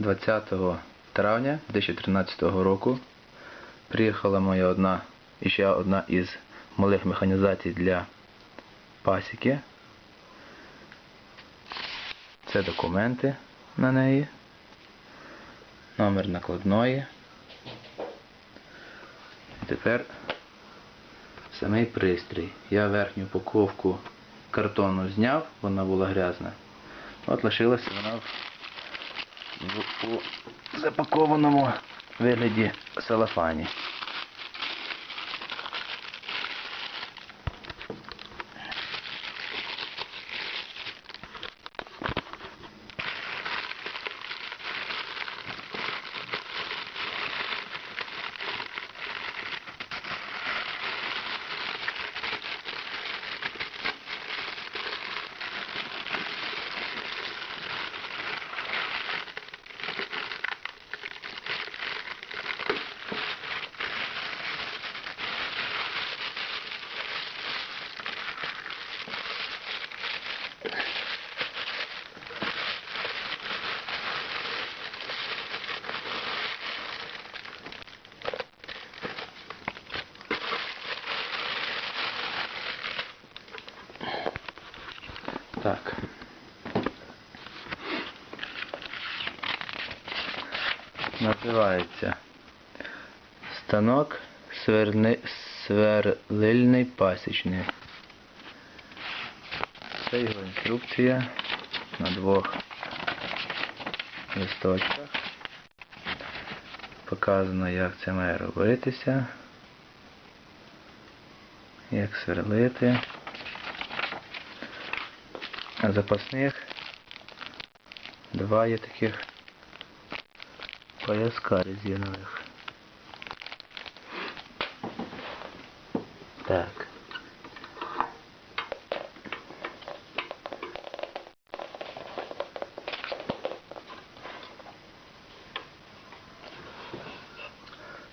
20 травня 2013 року приїхала моя одна і ще одна із малих механізацій для пасіки. Це документи на неї, номер накладної. Тепер самий пристрій. Я верхню упаковку картону зняв, вона була грязна. От лишилася вона в, в- запакованому вигляді салафані. Так. Називається станок сверни... сверлильний пасічний. Це його інструкція на двох листочках. Показано, як це має робитися, як сверлити. А запасних два є таких пояска резиновых. Так.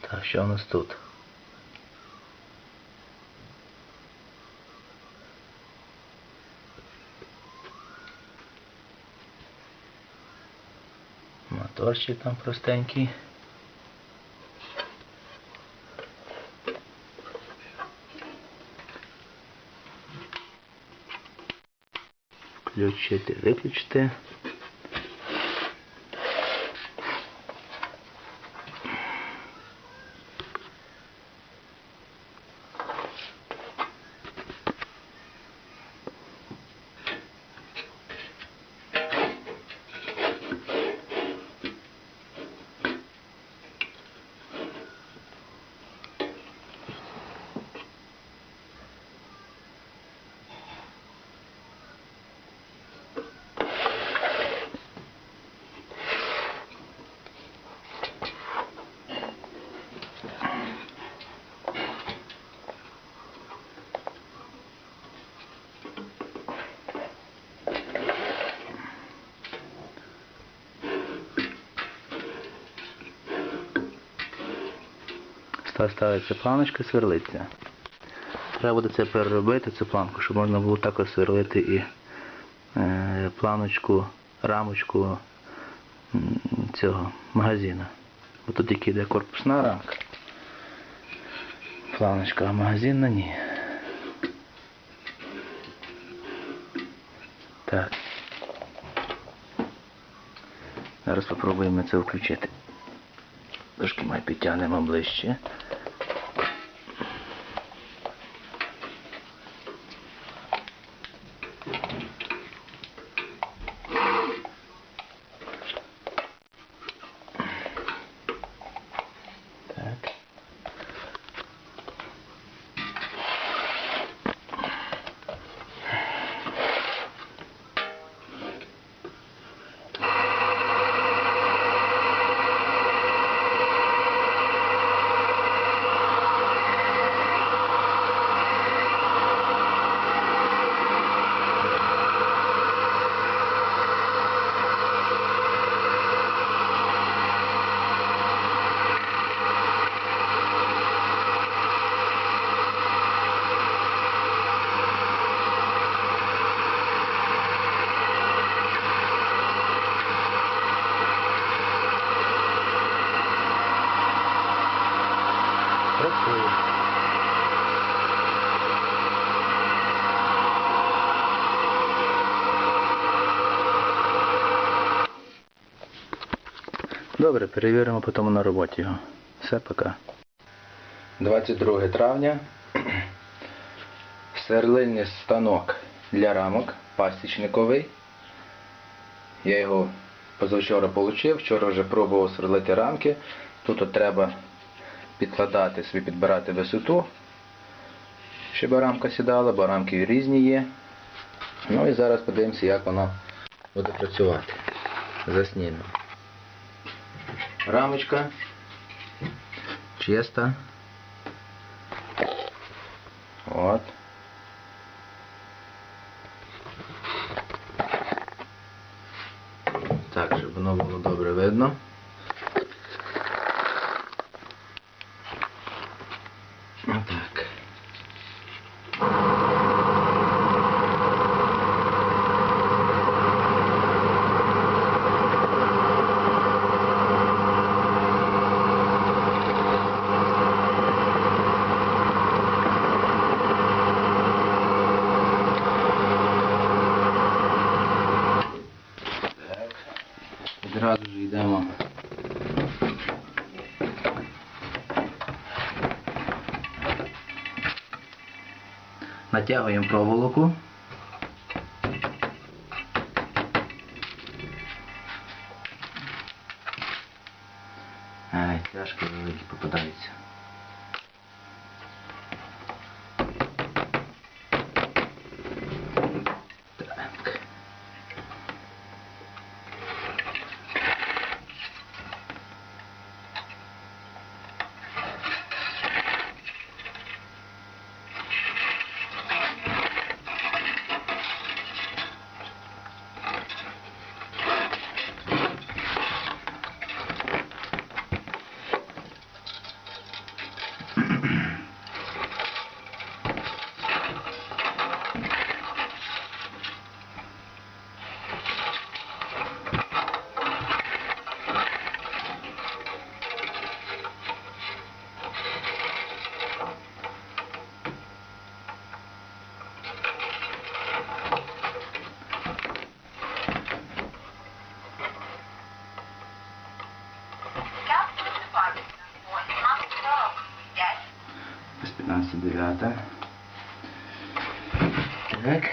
Так, що у нас тут? Моторчик там простенький. Включити, виключити. Ста- Ставиться планочка, сверлиться. Треба буде це переробити, цю планку, щоб можна було також сверлити і е, планочку, рамочку цього магазина. Бо тут тільки йде корпусна рамка. Планочка, а магазинна ні. Так. Зараз спробуємо це включити. Трошки ми підтягнемо ближче. Добре, перевіримо потім на роботі його. Все, пока. 22 травня. Сверлильний станок для рамок, пасічниковий. Я його позавчора отримав, вчора вже пробував сверлити рамки. Тут треба підкладати собі, підбирати висоту, щоб рамка сідала, бо рамки різні є. Ну і зараз подивимося, як воно буде працювати. Заснімемо. Рамочка чисто. От. Так, щоб воно було добре видно. Отак. Так. Відразу ж йдемо. Натягуємо проволоку. 99. Так.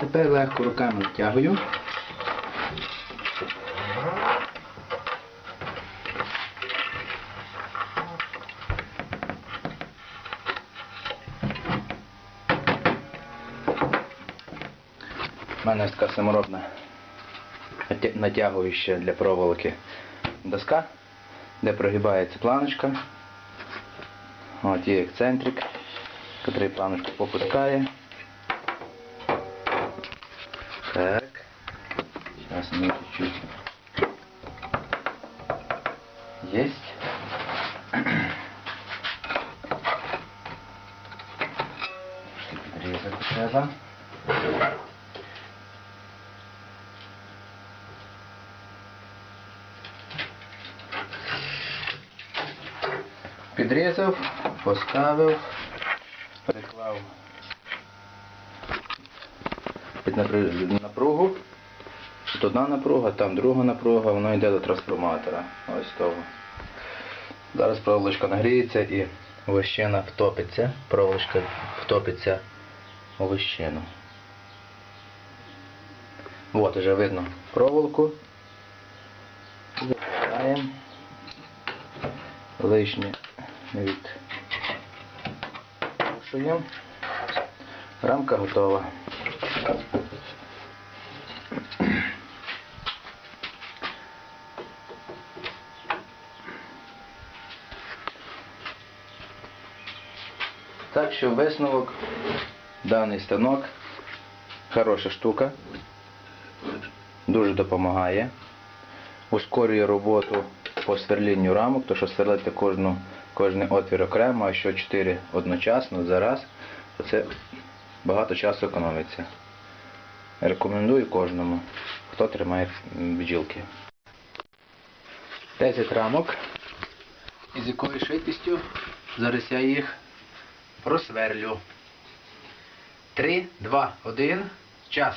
Тепер легко руками втягую. У мене така саморобна натягуюча для проволоки доска, де прогибається планочка. От є ексцентрик, який планочку попускає. Так. Зараз ми чуть-чуть. Підрізав, поставив, переклав під напругу. Тут одна напруга, там друга напруга, воно йде до трансформатора. Ось того. Зараз проволочка нагріється і вощина втопиться. Проволочка втопиться у вощину. От вже видно проволоку. Закладаємо. Лишнє від Пушуємо. Рамка готова. Так що висновок, даний станок хороша штука, дуже допомагає, ускорює роботу по сверлінню рамок, то що сверлити кожну, кожний отвір окремо, а що 4 одночасно зараз, то це багато часу економиться. Рекомендую кожному, хто тримає бджілки. 10 рамок. Із якою швидкістю зараз я їх просверлю. 3, 2, 1. Час.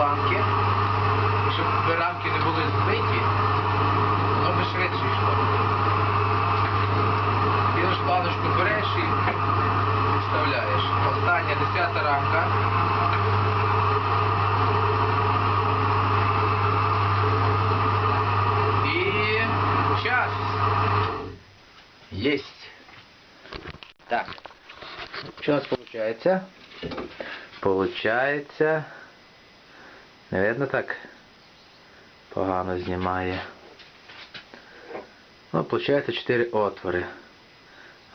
були самі планки. Щоб рамки не були збиті, воно би швидше йшло. Ти ж планочку береш і вставляєш. Остання десята рамка. І час. Єсть. Так. Що у нас получается? Не видно так? Погано знімає. Ну, получається 4 отвори.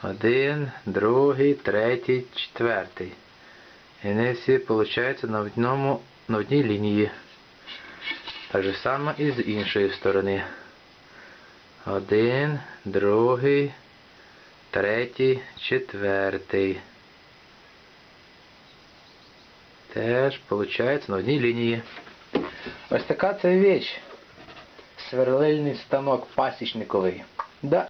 Один, другий, третій, четвертий. І вони всі получаються на одному, на одній лінії. Так же само і з іншої сторони. Один, другий, третій, четвертий. Теж виходить на одній лінії. Ось така це віч. Сверлильний станок пасічниковий. Да.